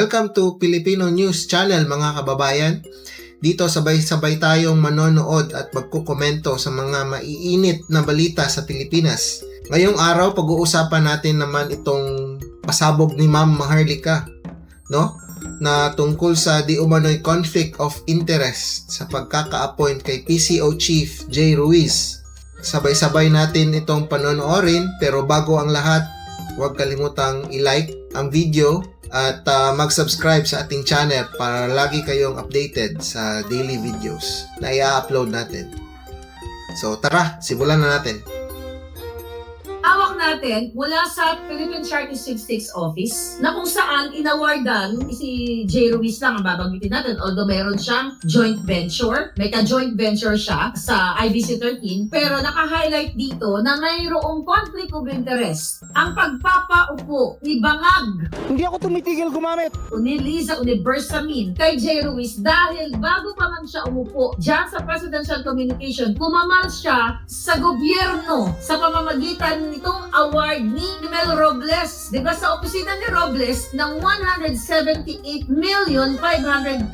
Welcome to Filipino News Channel mga kababayan. Dito sabay-sabay tayong manonood at magkukomento sa mga maiinit na balita sa Pilipinas. Ngayong araw pag-uusapan natin naman itong pasabog ni Ma'am Maharlika, no? Na tungkol sa di umano'y conflict of interest sa pagkaka-appoint kay PCO Chief Jay Ruiz. Sabay-sabay natin itong panonoorin pero bago ang lahat, huwag kalimutang i-like ang video at uh, mag-subscribe sa ating channel para lagi kayong updated sa daily videos na i-upload natin. So tara, simulan na natin. Natin mula sa Philippine Statistics Office na kung saan inawardan si J. Ruiz lang ang babanggitin natin although meron siyang joint venture. May ka-joint venture siya sa IBC 13 pero naka-highlight dito na mayroong conflict of interest. Ang pagpapaupo ni Bangag Hindi ako tumitigil gumamit. o ni Liza Universamin kay J. Ruiz dahil bago pa man siya umupo dyan sa Presidential Communication, kumamal siya sa gobyerno sa pamamagitan nitong award ni Mel Robles. Di ba sa opisina ni Robles ng 178 million 500,000.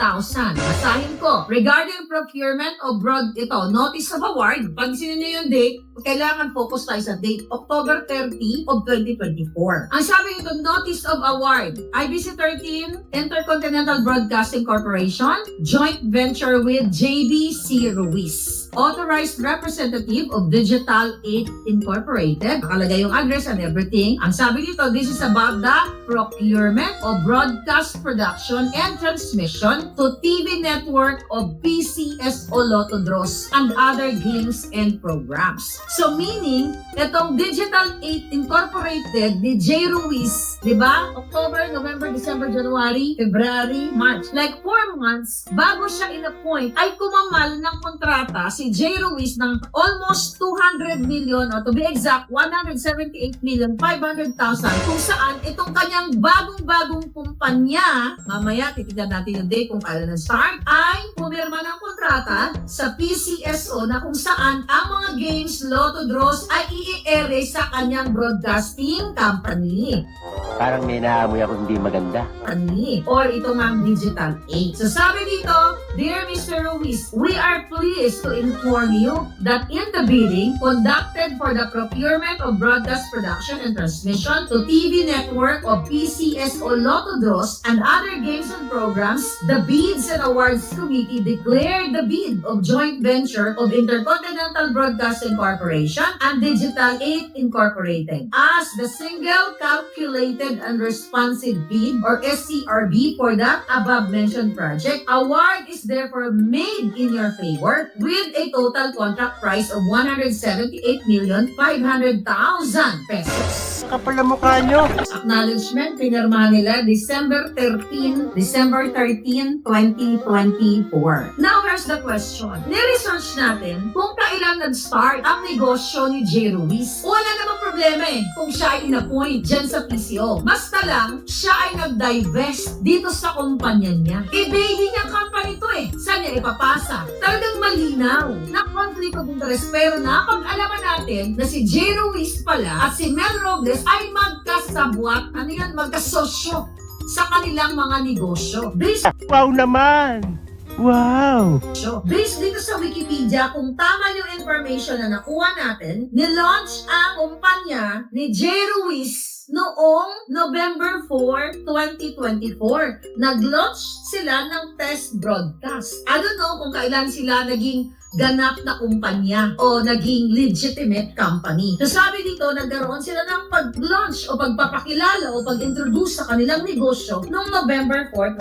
Basahin ko. Regarding procurement of broad, ito, notice of award. Pag sinino yung date, kailangan focus tayo sa date, October 30 of 2024. Ang sabi nito, notice of award, IBC 13, Intercontinental Broadcasting Corporation, joint venture with JBC Ruiz. Authorized representative of Digital 8 Incorporated. Nakalagay yung address and everything. Ang sabi dito, this is about the procurement of broadcast production and transmission to TV network of PCSO Lotto Draws and other games and programs. So meaning, itong Digital 8 Incorporated ni J. Ruiz, di ba? October, November, December, January, February, March. Like four months, bago siya in-appoint, ay kumamal ng kontrata si J. Ruiz ng almost 200 million, or to be exact, 178 million 500,000 kung saan itong kanyang bagong-bagong kumpanya, mamaya titignan natin yung day kung kailan na-start, ay pumirma ng kontrata sa PCSO na kung saan ang mga games, lotto draws ay i-ere sa kanyang broadcasting company Parang may naamoy ako hindi maganda. company or ito nga ang Digital 8. So sabi dito, Dear Mr. Ruiz, we are pleased to inform you that in the bidding conducted for the procurement of broadcast production and transmission to TV network of PCSO Lotto Draws and other games and programs, the Bids and Awards Committee declared the bid of joint venture of Intercontinental Broadcasting Corporation and Digital 8 Incorporated as the single calculated and responsive bid or SCRB for that above mentioned project. Award is therefore made in your favor with a total contract price of 178,500,000 pesos. Kapal na mukha nyo. Acknowledgement, pinirma nila December 13, December 13, 2024. Now, here's the question. Niresearch natin kung kailan nag-start ang negosyo ni J. Ruiz. Wala namang problema eh kung siya ay in-appoint dyan sa PCO. Basta lang, siya ay nag-divest dito sa kumpanya niya. Eh, baby niya company to eh. Saan niya ipapasa? Talagang malinaw na conflict of interest. Pero napag-alaman natin na si J. Ruiz pala at si Mel Robles ay magkasabwat, ano yan, magkasosyo sa kanilang mga negosyo. Based Wow naman. Wow. So, based dito sa Wikipedia, kung tama yung information na nakuha natin, nilaunch ang kumpanya ni J. Ruiz noong November 4, 2024. Nag-launch sila ng test broadcast. I don't know kung kailan sila naging ganap na kumpanya o naging legitimate company. So dito, nagkaroon sila ng pag-launch o pagpapakilala o pag-introduce sa kanilang negosyo noong November 4,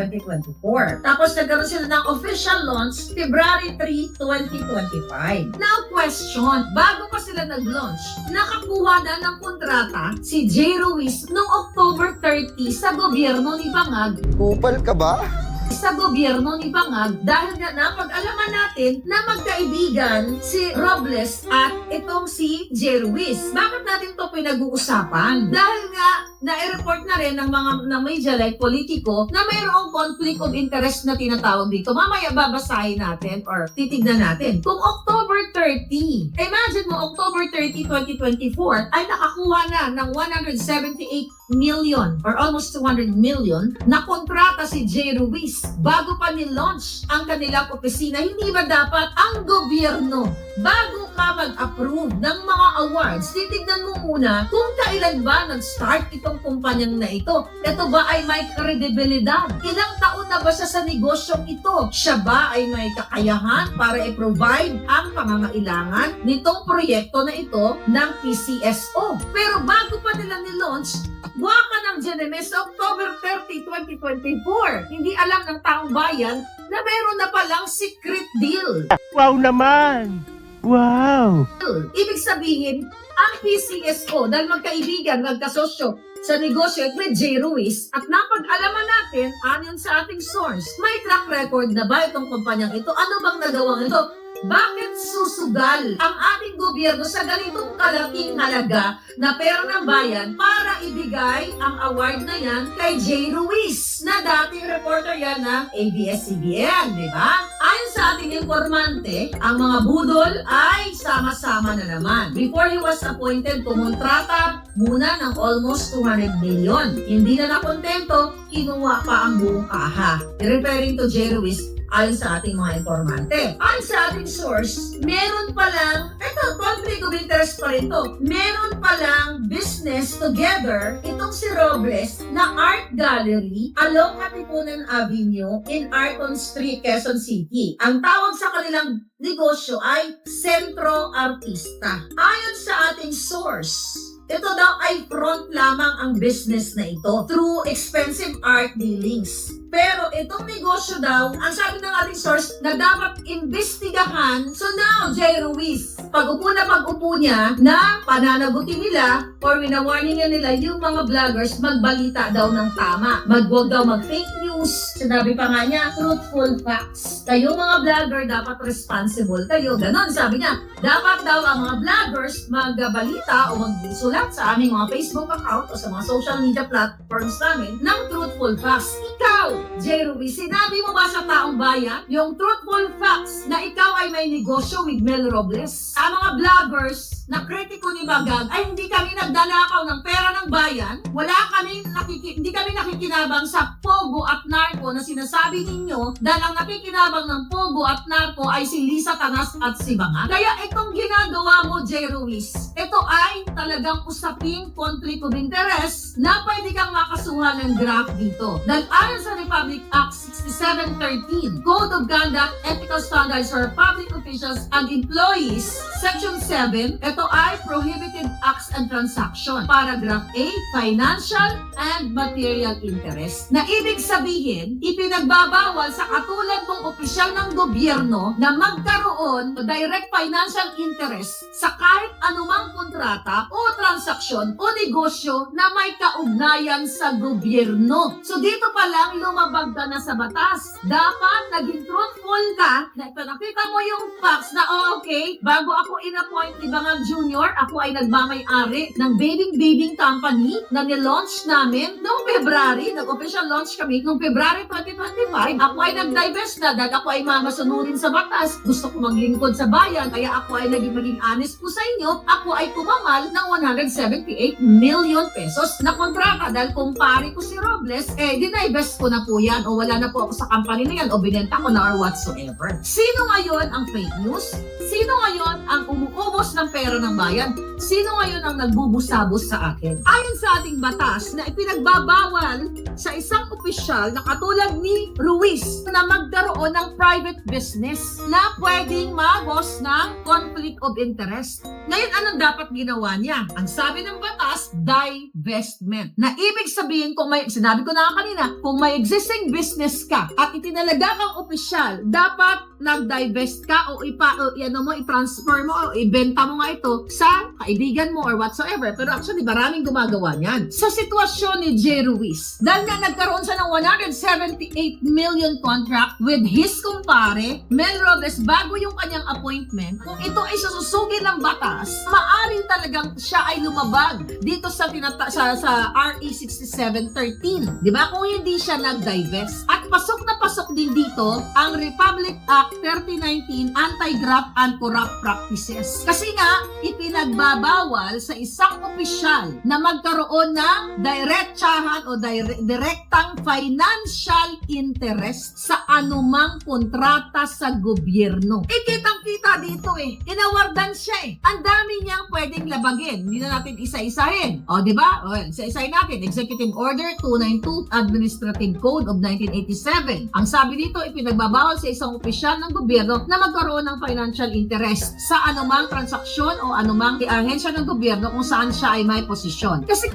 2024. Tapos nagkaroon sila ng official launch February 3, 2025. Now question, bago pa sila nag-launch, nakakuha na ng kontrata si J. Ruiz noong October 30 sa gobyerno ni Bangag Kupal ka ba? Sa gobyerno ni Bangag dahil nga napag-alaman natin na magkaibigan si Robles at itong si J. Ruiz. Bakit natin to pinag-uusapan? Dahil nga na i-report na rin ng mga ng media like politiko na mayroong conflict of interest na tinatawag dito. Mamaya babasahin natin or titignan natin. Kung October 30, imagine mo October 30, 2024 ay nakakuha na ng 178 million or almost 200 million na kontrata si J. Ruiz bago pa ni-launch ang kanilang opisina. Hindi ba dapat ang gobyerno bago ka mag-approve ng mga awards, titignan mo muna kung kailan ba nag-start itong kumpanyang na ito. Ito ba ay may kredibilidad? Ilang taon na ba siya sa negosyong ito? Siya ba ay may kakayahan para i-provide ang pangangailangan nitong proyekto na ito ng PCSO? Pero bago pa nila ni-launch, Waka ng GNMS sa October 30, 2024. Hindi alam ng taong bayan na meron na palang secret deal. Wow naman! Wow! Ibig sabihin, ang PCSO, dahil magkaibigan, magkasosyo sa negosyo at may J. Ruiz, at napag-alaman natin, ayon sa ating source, may track record na ba itong kumpanyang ito? Ano bang nagawang ito? Bakit susugal ang ating gobyerno sa ganitong kalaking halaga na pera ng bayan para ibigay ang award na yan kay J. Ruiz na dating reporter yan ng ABS-CBN, di ba? Ayon sa ating informante, ang mga budol ay sama-sama na naman. Before he was appointed, kumontrata muna ng almost 200 million. Hindi na nakontento, kinuha pa ang buong kaha. Referring to J. Ruiz, ayon sa ating mga informante. Ayon sa ating source, meron palang, eto, conflict of interest pa rin to, meron palang business together itong si Robles na art gallery along Katipunan Avenue in Arton Street, Quezon City. Ang tawag sa kanilang negosyo ay Centro Artista. Ayon sa ating source, ito daw ay front lamang ang business na ito through expensive art dealings. Pero itong negosyo daw, ang sabi ng ating source, na dapat imbestigahan. So now, Jay Ruiz, pag-upo na pag-upo niya, na pananagutin nila or winawarning niya nila yung mga vloggers magbalita daw ng tama. Magwag daw mag-fake news. Sinabi pa nga niya, truthful facts. Kayo mga vlogger, dapat responsible kayo. Ganon, sabi niya. Dapat daw ang mga vloggers magbalita o magsulat sa aming mga Facebook account o sa mga social media platforms namin ng truthful facts. Ikaw, J. Ruiz, sinabi mo ba sa taong bayan yung truthful facts na ikaw ay may negosyo with Mel Robles? Ang mga vloggers na kritiko ni Bagag ay hindi kami nagdanakaw ng pera ng bayan. Wala kami nakiki- hindi kami nakikinabang sa Pogo at Narco na sinasabi ninyo dahil ang nakikinabang ng Pogo at Narco ay si Lisa Tanas at si Banga. Kaya itong ginagawa mo, J. Ruiz, ito ay talagang usaping conflict of interest na pwede kang makasuhan ng graft dito. Dahil ayon sa Republic Act 6713, Code of Conduct, Ethical Standards for Public Officials and Employees, Section 7, ito ay Prohibited Acts and Transaction. Paragraph A, Financial and Material Interest. Na ibig sabihin, ipinagbabawal sa katulad mong opisyal ng gobyerno na magkaroon direct financial interest sa kahit anumang kontrata o transaksyon o negosyo na may kaugnayan sa gobyerno. So dito pa lang lumabag ka na sa batas. Dapat naging truthful ka na ito nakita mo yung facts na oh, okay, bago ako in-appoint ni Bangag Jr., ako ay nagmamay-ari ng babying-babying company na nilaunch namin noong February. Nag-official launch kami noong February 2025. Ako ay nag-divest na dahil ako ay mamasunurin sa batas. Gusto ko maglingkod sa bayan, kaya ako ay naging maging honest po sa inyo. Ako ay pumamal ng 178 million pesos na kontrata dahil kung pare ko si Robles, eh, dinivest ko na po yan o wala na po ako sa company na yan o binenta ko na or whatsoever. Sino ngayon ang fake news? Sino ngayon ang umuubos ng pera ng bayan? Sino ngayon ang nagbubusabos sa akin? Ayon sa ating batas na ipinagbabawal sa isang opisyal na katulad ni Ruiz na magkaroon ng private business na pwedeng magos ng conflict of interest. Ngayon, anong dapat ginawa niya? Ang sabi ng batas, divestment. Na ibig sabihin, kung may, sinabi ko na kanina, kung may existing business ka at itinalaga kang opisyal, dapat nag-divest ka o ipa, o, ano mo, i-transfer mo o ibenta mo nga ito sa kaibigan mo or whatsoever. Pero actually, maraming gumagawa niyan. Sa sitwasyon ni J. Ruiz, dahil nga nagkaroon siya ng 178 million contract with his kumpare, Mel Robles, bago yung kanyang appointment, kung ito ay sususugin ng batas, maaari talagang siya ay lumabag dito sa tinata sa sa RE 6713. 'Di ba? Kung hindi siya nag-divest. At pasok na pasok din dito ang Republic Act 3019 Anti-Graft and Corrupt Practices. Kasi nga ipinagbabawal sa isang opisyal na magkaroon ng diretsahan o dire- direktang financial interest sa anumang kontrata sa gobyerno. Eh, kitang-kita dito eh. Inawardan siya eh. Ang dami niyang pwedeng labagin. Hindi na natin isa-isahin. O, di ba? O, isa-isahin natin. Executive Order 292, Administrative Code of 1987. Ang sabi dito, ipinagbabawal sa isang opisyal ng gobyerno na magkaroon ng financial interest sa anumang transaksyon o anumang ahensya ng gobyerno kung saan siya ay may posisyon. Kasi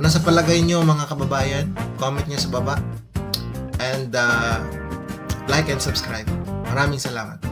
Ano sa palagay nyo mga kababayan? Comment nyo sa baba. And uh, like and subscribe. Maraming salamat.